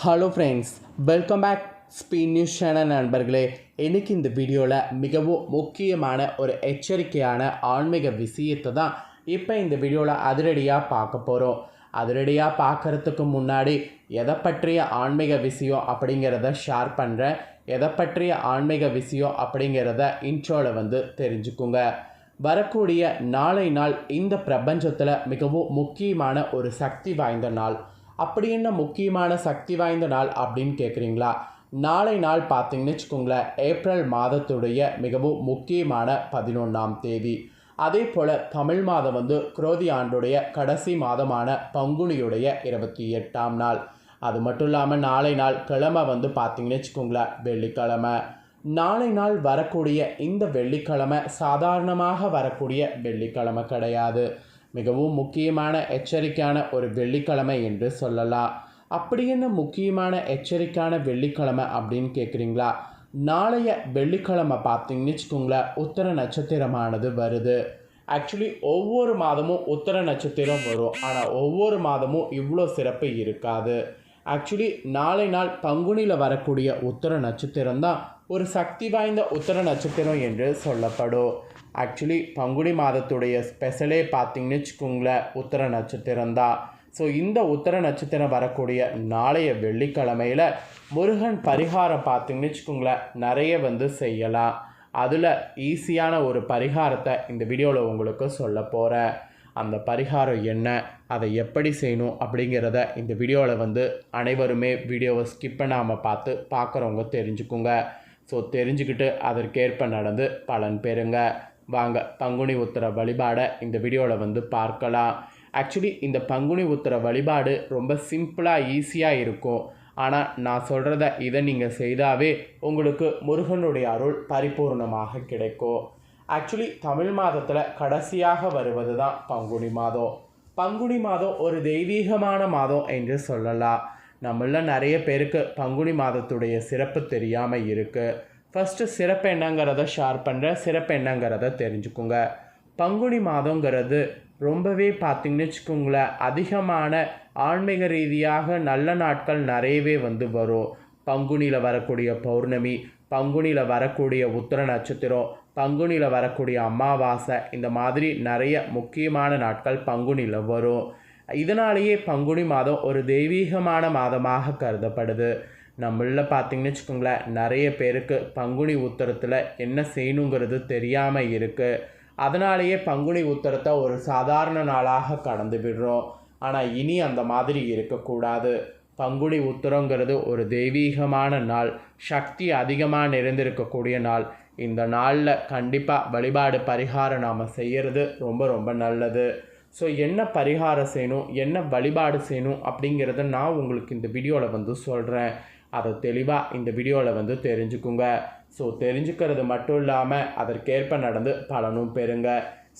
Hello friends welcome back speed news channel நண்பர்களே. எனக்கு இந்த வீடியோவில் மிகவும் முக்கியமான ஒரு எச்சரிக்கையான ஆன்மீக விஷயத்தை தான் இப்போ இந்த வீடியோவில் அதிரடியாக பார்க்க போகிறோம் அதிரடியாக பார்க்கறதுக்கு முன்னாடி எதை பற்றிய ஆன்மீக விஷயம் அப்படிங்கிறத ஷேர் பண்ணுறேன் எதை பற்றிய ஆன்மீக விஷயம் அப்படிங்கிறத இன்ட்ரோவில் வந்து தெரிஞ்சுக்குங்க. வரக்கூடிய நாளை நாள் இந்த பிரபஞ்சத்தில் மிகவும் முக்கியமான ஒரு சக்தி வாய்ந்த நாள். அப்படி என்ன முக்கியமான சக்தி வாய்ந்த நாள் அப்படின்னு கேட்குறீங்களா நாளை நாள் பார்த்தீங்கன்னு வச்சுக்கோங்களேன் ஏப்ரல் மாதத்துடைய மிகவும் முக்கியமான பதினொன்றாம் தேதி. அதே போல் தமிழ் மாதம் வந்து குரோதி ஆண்டுடைய கடைசி மாதமான பங்குனியுடைய இருபத்தி எட்டாம் நாள். அது மட்டும் இல்லாமல் நாளை நாள் கிழமை வந்து பார்த்தீங்கன்னு வச்சுக்கோங்களேன் வெள்ளிக்கிழமை. நாளை நாள் வரக்கூடிய இந்த வெள்ளிக்கிழமை சாதாரணமாக வரக்கூடிய வெள்ளிக்கிழமை கிடையாது. மிகவும் முக்கியமான எச்சரிக்கையான ஒரு வெள்ளிக்கிழமை என்று சொல்லலாம். அப்படி என்ன முக்கியமான எச்சரிக்கையான வெள்ளிக்கிழமை அப்படின்னு கேட்குறீங்களா நாளைய வெள்ளிக்கிழமை பார்த்தீங்கன்னு வச்சுக்கோங்களேன் உத்தர நட்சத்திரமானது வருது. ஆக்சுவலி ஒவ்வொரு மாதமும் உத்தர நட்சத்திரம் வரும். ஆனால் ஒவ்வொரு மாதமும் இவ்வளோ சிறப்பு இருக்காது. ஆக்சுவலி நாளை நாள் பங்குனியில் வரக்கூடிய உத்தர நட்சத்திரம் தான் ஒரு சக்தி வாய்ந்த உத்தர நட்சத்திரம் என்று சொல்லப்படும். ஆக்சுவலி பங்குனி மாதத்துடைய ஸ்பெஷலே பார்த்தீங்கன்னு வச்சுக்கோங்களேன் உத்தர நட்சத்திரம் தான். ஸோ இந்த உத்தர நட்சத்திரம் வரக்கூடிய நாளைய வெள்ளிக்கிழமையில் முருகன் பரிகாரம் பார்த்தீங்கன்னு வச்சுக்கோங்களேன் நிறைய வந்து செய்யலாம். அதில் ஈஸியான ஒரு பரிகாரத்தை இந்த வீடியோவில் உங்களுக்கு சொல்ல போகிறேன் அந்த பரிகாரம் என்ன அதை எப்படி செய்யணும் அப்படிங்கிறத இந்த வீடியோவில் வந்து அனைவருமே வீடியோவை ஸ்கிப் பண்ணாமல் பார்த்து பார்க்குறவங்க தெரிஞ்சுக்குங்க. ஸோ தெரிஞ்சுக்கிட்டு அதற்கேற்ப நடந்து பலன் பெறுங்க. வாங்க பங்குனி உத்திர வழிபாடை இந்த வீடியோவில் வந்து பார்க்கலாம். ஆக்சுவலி இந்த பங்குனி உத்திர வழிபாடு ரொம்ப சிம்பிளாக ஈஸியாக இருக்கும். ஆனால் நான் சொல்கிறத இதை நீங்கள் செய்தாவே உங்களுக்கு முருகனுடைய அருள் பரிபூர்ணமாக கிடைக்கும். ஆக்சுவலி தமிழ் மாதத்தில் கடைசியாக வருவது தான் பங்குனி மாதம். பங்குனி மாதம் ஒரு தெய்வீகமான மாதம் என்று சொல்லலாம். நம்மள நிறைய பேருக்கு பங்குனி மாதத்துடைய சிறப்பு தெரியாமல் இருக்குது ஃபஸ்ட்டு சிறப்பு என்னங்கிறத ஷேர் பண்ணுறேன் சிறப்பு என்னங்கிறத தெரிஞ்சுக்கோங்க. பங்குனி மாதங்கிறது ரொம்பவே பார்த்திங்கன்னு வச்சுக்கோங்களேன் அதிகமான ஆன்மீக ரீதியாக நல்ல நாட்கள் நிறையவே வந்து வரும். பங்குனியில் வரக்கூடிய பௌர்ணமி பங்குனியில் வரக்கூடிய உத்திர நட்சத்திரம் பங்குனியில் வரக்கூடிய அமாவாசை இந்த மாதிரி நிறைய முக்கியமான நாட்கள் பங்குனியில் வரும். இதனாலேயே பங்குனி மாதம் ஒரு தெய்வீகமான மாதமாக கருதப்படுது. நம்மள பார்த்திங்கன்னு வச்சுக்கோங்களேன் நிறைய பேருக்கு பங்குனி உத்தரத்தில் என்ன செய்யணுங்கிறது தெரியாமல் இருக்குது அதனாலேயே பங்குனி உத்தரத்தை ஒரு சாதாரண நாளாக கடந்து விடுறோம். ஆனால் இனி அந்த மாதிரி இருக்கக்கூடாது. பங்குனி உத்தரங்கிறது ஒரு தெய்வீகமான நாள் சக்தி அதிகமாக நிறைந்திருக்கக்கூடிய நாள். இந்த நாளில் கண்டிப்பாக வழிபாடு பரிகாரம் நாம் செய்கிறது ரொம்ப ரொம்ப நல்லது. ஸோ என்ன பரிகாரம் செய்யணும் என்ன வழிபாடு செய்யணும் அப்படிங்கிறத நான் உங்களுக்கு இந்த வீடியோவில் வந்து சொல்கிறேன் அதை தெளிவாக இந்த வீடியோவில் வந்து தெரிஞ்சுக்குங்க. ஸோ தெரிஞ்சுக்கிறது மட்டும் இல்லாமல் அதற்கேற்ப நடந்து பலனும் பெறுங்க.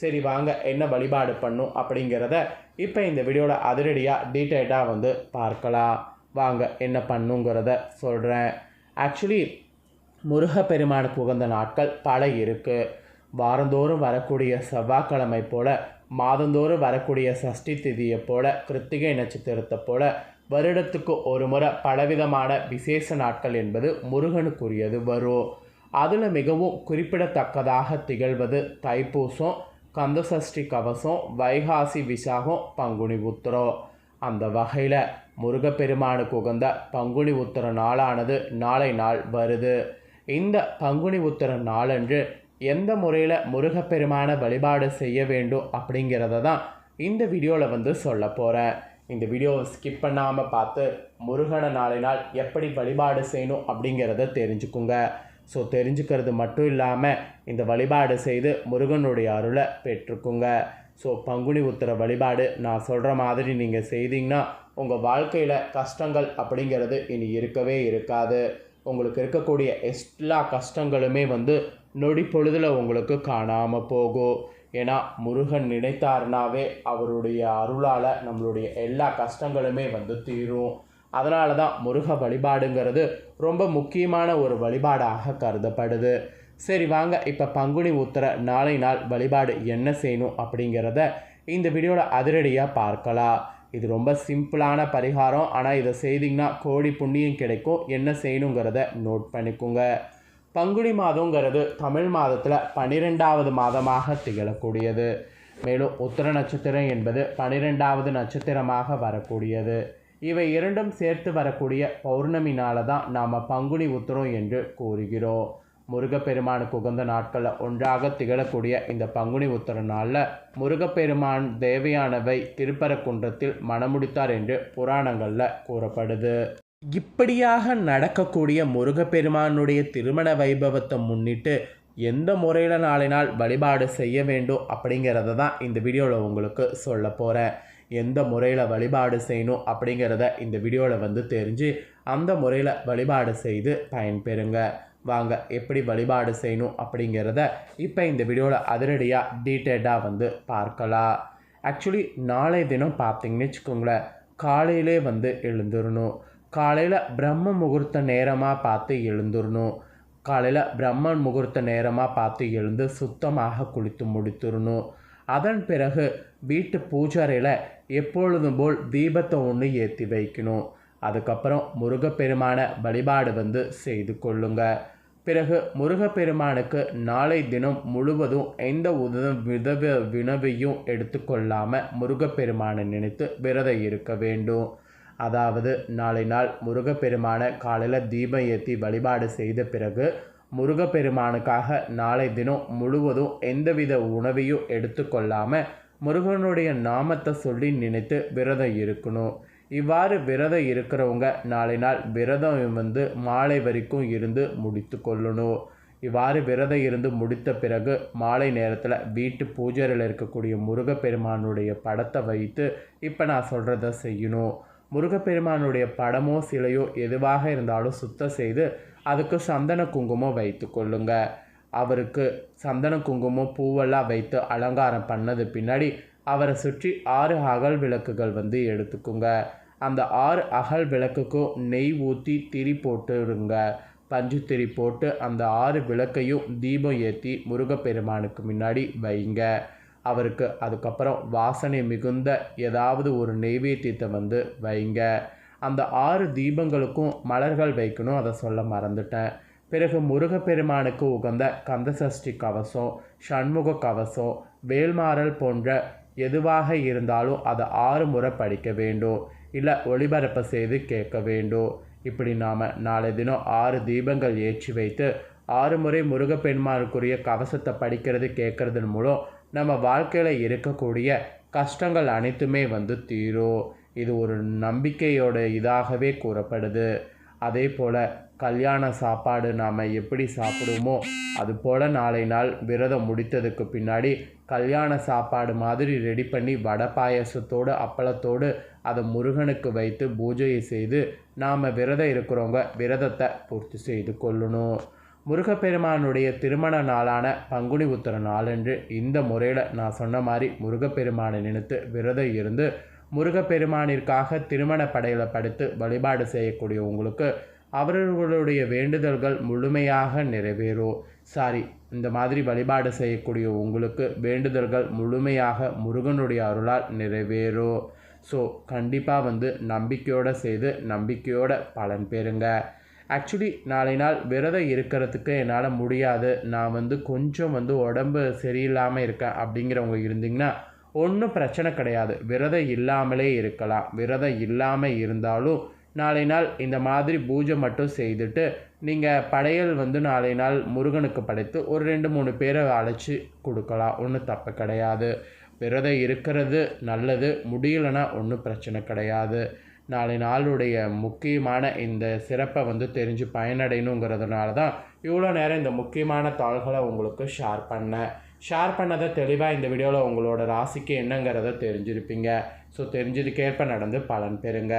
சரி வாங்க என்ன வழிபாடு பண்ணும் அப்படிங்கிறத இப்போ இந்த வீடியோவில் அதிரடியாக டீட்டெயிலாக வந்து பார்க்கலாம். வாங்க என்ன பண்ணுங்கிறத சொல்கிறேன் ஆக்சுவலி முருகப்பெருமானுக்கு உகந்த நாட்கள் பல இருக்குது வாரந்தோறும் வரக்கூடிய செவ்வாய்க்கிழமை போல் மாதந்தோறும் வரக்கூடிய சஷ்டி திதியை போல் கிருத்திகை நட்சத்திரத்தை போல் வருடத்துக்கு ஒரு முறை பலவிதமான விசேஷ நாட்கள் என்பது முருகனுக்குரியது வரும். அதில் மிகவும் குறிப்பிடத்தக்கதாக திகழ்வது தைப்பூசம் கந்தசஷ்டி கவசம் வைகாசி விசாகம் பங்குனி உத்திரம் அந்த வகையில் முருகப்பெருமானுக்கு உகந்த பங்குனி உத்திர நாளானது நாளை நாள் வருது. இந்த பங்குனி உத்திர நாளன்று எந்த முறையில் முருகப்பெருமான வழிபாடு செய்ய வேண்டும் அப்படிங்கிறத தான் இந்த வீடியோவில் வந்து சொல்ல போகிறேன் இந்த வீடியோவை ஸ்கிப் பண்ணாமல் பார்த்து முருகனை நாளை நாள் எப்படி வழிபாடு செய்யணும் அப்படிங்கிறத தெரிஞ்சுக்குங்க. ஸோ தெரிஞ்சுக்கிறது மட்டும் இல்லாமல் இந்த வழிபாடு செய்து முருகனுடைய அருளை பெற்றுக்குங்க. ஸோ பங்குனி உத்தர வழிபாடு நான் சொல்கிற மாதிரி நீங்கள் செய்தீங்கன்னா உங்கள் வாழ்க்கையில் கஷ்டங்கள் அப்படிங்கிறது இனி இருக்கவே இருக்காது. உங்களுக்கு இருக்கக்கூடிய எல்லா கஷ்டங்களுமே வந்து நொடி பொழுதில் உங்களுக்கு காணாமல் போகும். ஏன்னா முருகன் நினைத்தாருனாவே அவருடைய அருளால் நம்மளுடைய எல்லா கஷ்டங்களுமே வந்து தீரும். அதனால தான் முருக வழிபாடுங்கிறது ரொம்ப முக்கியமான ஒரு வழிபாடாக கருதப்படுது. சரி வாங்க இப்போ பங்குனி உத்தர நாளை நாள் வழிபாடு என்ன செய்யணும் அப்படிங்கிறத இந்த வீடியோவில் அதிரடியாக பார்க்கலாம். இது ரொம்ப சிம்பிளான பரிகாரம். ஆனால் இதை செய்திங்கன்னா கோடி புண்ணியம் கிடைக்கும். என்ன செய்யணுங்கிறத நோட் பண்ணிக்கோங்க. பங்குனி மாதங்கிறது தமிழ் மாதத்தில் பன்னிரெண்டாவது மாதமாக திகழக்கூடியது. மேலும் உத்திர நட்சத்திரம் என்பது பன்னிரெண்டாவது நட்சத்திரமாக வரக்கூடியது. இவை இரண்டும் சேர்த்து வரக்கூடிய பௌர்ணமினால தான் நாம் பங்குனி உத்திரம் என்று கூறுகிறோம். முருகப்பெருமானுக்கு உகந்த நாட்களில் ஒன்றாக திகழக்கூடிய இந்த பங்குனி உத்தர நாளில் முருகப்பெருமான் தேவையானவை திருப்பரக்குன்றத்தில் மணமுடித்தார் என்று புராணங்களில் கூறப்படுது. இப்படியாக நடக்கக்கூடிய முருகப்பெருமானுடைய திருமண வைபவத்தை முன்னிட்டு எந்த முறையில் நாளை நாள் வழிபாடு செய்ய வேண்டும் அப்படிங்கிறத தான் இந்த வீடியோவில் உங்களுக்கு சொல்ல போகிறேன் எந்த முறையில் வழிபாடு செய்யணும் அப்படிங்கிறத இந்த வீடியோவில் வந்து தெரிஞ்சு அந்த முறையில் வழிபாடு செய்து பயன்பெறுங்க. வாங்க எப்படி வழிபாடு செய்யணும் அப்படிங்கிறத இப்போ இந்த வீடியோவில் அதிரடியாக டீட்டெயில்டாக வந்து பார்க்கலாம். ஆக்சுவலி நாளை தினம் பார்த்தீங்கன்னு வச்சுக்கோங்களேன் காலையிலே வந்து எழுந்துடணும் காலையில் பிரம்ம முகூர்த்த நேரமாக பார்த்து எழுந்துடணும் காலையில் பிரம்மன் முகூர்த்த நேரமாக பார்த்து எழுந்து சுத்தமாக குளித்து முடித்துடணும் அதன் பிறகு வீட்டு பூஜாரையில் எப்பொழுதும் போல் தீபத்தை ஒன்று ஏற்றி வைக்கணும். அதுக்கப்புறம் முருகப்பெருமான வழிபாடு வந்து செய்து கொள்ளுங்க. பிறகு முருகப்பெருமானுக்கு நாளை தினம் முழுவதும் எந்த உதவ விதவ வினவையும் எடுத்துக்கொள்ளாமல் முருகப்பெருமானை நினைத்து விரதம் இருக்க வேண்டும். அதாவது நாளை நாள் முருகப்பெருமான காலையில் தீபம் ஏற்றி வழிபாடு செய்த பிறகு முருகப்பெருமானுக்காக நாளை தினம் முழுவதும் எந்தவித உணவையும் எடுத்துக்கொள்ளாமல் முருகனுடைய நாமத்தை சொல்லி நினைத்து விரதம் இருக்கணும். இவ்வாறு விரதம் இருக்கிறவங்க நாளை நாள் விரதம் வந்து மாலை வரைக்கும் இருந்து முடித்து கொள்ளணும். இவ்வாறு விரதம் இருந்து முடித்த பிறகு மாலை நேரத்தில் வீட்டு பூஜையில் இருக்கக்கூடிய முருகப்பெருமானுடைய படத்தை வைத்து இப்போ நான் சொல்கிறத செய்யணும். முருகப்பெருமானுடைய படமோ சிலையோ எதுவாக இருந்தாலும் சுத்தம் செய்து அதுக்கு சந்தன குங்குமம் வைத்து கொள்ளுங்க. அவருக்கு சந்தன குங்குமம் பூவெல்லாம் வைத்து அலங்காரம் பண்ணது பின்னாடி அவரை சுற்றி ஆறு அகல் விளக்குகள் வந்து எடுத்துக்குங்க. அந்த ஆறு அகல் விளக்குக்கும் நெய் ஊற்றி திரி போட்டுருங்க பஞ்சு திரி போட்டு அந்த ஆறு விளக்கையும் தீபம் ஏற்றி முருகப்பெருமானுக்கு முன்னாடி வைங்க. அவருக்கு அதுக்கப்புறம் வாசனை மிகுந்த ஏதாவது ஒரு நெய்வேத்தியத்தை வந்து வைங்க. அந்த ஆறு தீபங்களுக்கும் மலர்கள் வைக்கணும் அதை சொல்ல மறந்துட்டேன். பிறகு முருகப்பெருமானுக்கு உகந்த கந்தசஷ்டி கவசம் சண்முக கவசம் வேல்மாறல் போன்ற எதுவாக இருந்தாலும் அதை ஆறு முறை படிக்க வேண்டும். இல்லை ஒளிபரப்பு செய்து கேட்க வேண்டும். இப்படி நாம் நாளை தினம் ஆறு தீபங்கள் ஏற்றி வைத்து ஆறு முறை முருகப்பெருமானுக்குரிய கவசத்தை படிக்கிறது கேட்கறதன் மூலம் நம்ம வாழ்க்கையில் இருக்கக்கூடிய கஷ்டங்கள் அனைத்துமே வந்து தீரும். இது ஒரு நம்பிக்கையோட இதாகவே கூறப்படுது. அதே போல் கல்யாண சாப்பாடு நாம் எப்படி சாப்பிடுவோமோ அது போல் நாளை நாள் விரதம் முடித்ததுக்கு பின்னாடி கல்யாண சாப்பாடு மாதிரி ரெடி பண்ணி வடை பாயசத்தோடு அப்பளத்தோடு அதை முருகனுக்கு வைத்து பூஜையை செய்து நாம் விரதம் இருக்கிறவங்க விரதத்தை பூர்த்தி செய்து கொள்ளணும். முருகப்பெருமானுடைய திருமண நாளான பங்குனி உத்திர நாளன்று இந்த முறையில் நான் சொன்ன மாதிரி முருகப்பெருமானை நினைத்து விரதம் இருந்து முருகப்பெருமானிற்காக திருமண படையில் படுத்து வழிபாடு செய்யக்கூடிய உங்களுக்கு அவர்களுடைய வேண்டுதல்கள் முழுமையாக நிறைவேறும் சாரி இந்த மாதிரி வழிபாடு செய்யக்கூடிய உங்களுக்கு வேண்டுதல்கள் முழுமையாக முருகனுடைய அருளால் நிறைவேறும் ஸோ கண்டிப்பாக வந்து நம்பிக்கையோடு செய்து நம்பிக்கையோட பலன் பெறுங்க. ஆக்சுவலி நாளை நாள் விரதம் இருக்கிறதுக்கு என்னால் முடியாது. நான் வந்து கொஞ்சம் வந்து உடம்பு சரியில்லாமல் இருக்கேன் அப்படிங்கிறவங்க இருந்தீங்கன்னா ஒன்றும் பிரச்சனை கிடையாது. விரதம் இல்லாமலே இருக்கலாம். விரதம் இல்லாமல் இருந்தாலும் நாளை நாள் இந்த மாதிரி பூஜை மட்டும் செய்துட்டு நீங்கள் படையல் வந்து நாளை நாள் முருகனுக்கு படைத்து ஒரு ரெண்டு மூணு பேரை அழைச்சி கொடுக்கலாம். ஒன்றும் தப்பு கிடையாது. விரதம் இருக்கிறது நல்லது. முடியலன்னா ஒன்றும் பிரச்சனை கிடையாது. நாளை நாளுடைய முக்கியமான இந்த சிறப்பை வந்து தெரிஞ்சு பயனடையணுங்கிறதுனால தான் இவ்வளோ நேரம் இந்த முக்கியமான தாள்களை உங்களுக்கு ஷேர் பண்ணேன். ஷேர் பண்ணதை தெளிவாக இந்த வீடியோவில் உங்களோட ராசிக்கு என்னங்கிறத தெரிஞ்சிருப்பீங்க. ஸோ தெரிஞ்சதுக்கேற்ப நடந்து பலன் பெறுங்க.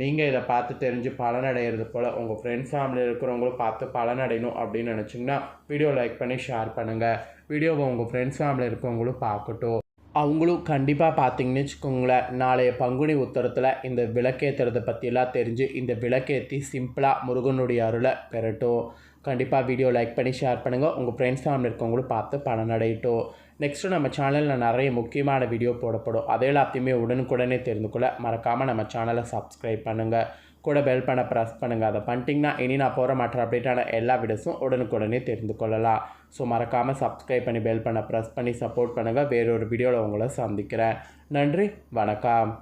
நீங்கள் இதை பார்த்து தெரிஞ்சு பலனடைகிறது போல் உங்கள் ஃப்ரெண்ட்ஸ் ஃபேமிலியில் இருக்கிறவங்களும் பார்த்து பலனடையணும் அப்படின்னு நினச்சிங்கன்னா வீடியோ லைக் பண்ணி ஷேர் பண்ணுங்கள் வீடியோவை உங்கள் ஃப்ரெண்ட்ஸ் ஃபேமிலியில் இருக்கிறவங்களும் பார்க்கட்டும். அவங்களும் கண்டிப்பாக பார்த்தீங்கன்னு வச்சுக்கோங்களேன் நாளைய பங்குனி உத்தரத்தில் இந்த விளக்கேற்றுறதை பற்றியெல்லாம் தெரிஞ்சு இந்த விளக்கேற்றி சிம்பிளாக முருகனுடைய அருளை பெறட்டும். கண்டிப்பாக வீடியோ லைக் பண்ணி ஷேர் பண்ணுங்கள் உங்கள் ஃப்ரெண்ட்ஸ் ஃபேமிலி இருக்கவங்களும் பார்த்து பலனடையட்டும் நெக்ஸ்ட்டு நம்ம சேனலில் நிறைய முக்கியமான வீடியோ போடப்படும். அதே எல்லாத்தையுமே உடனுக்குடனே தெரிந்து கொள்ள மறக்காமல் நம்ம சேனலை சப்ஸ்கிரைப் பண்ணுங்கள் கூட பெல் பண்ண ப்ரெஸ் பண்ணுங்கள் அதை பண்ணிட்டீங்கன்னா இனி நான் போகிற மற்ற அப்டேட்டான எல்லா வீடியோஸும் உடனுக்குடனே தெரிந்து கொள்ளலாம். ஸோ மறக்காமல் சப்ஸ்கிரைப் பண்ணி பெல் பண்ண ப்ரெஸ் பண்ணி சப்போர்ட் பண்ணுங்கள் வேறொரு வீடியோவில் உங்களை சந்திக்கிறேன். நன்றி வணக்கம்.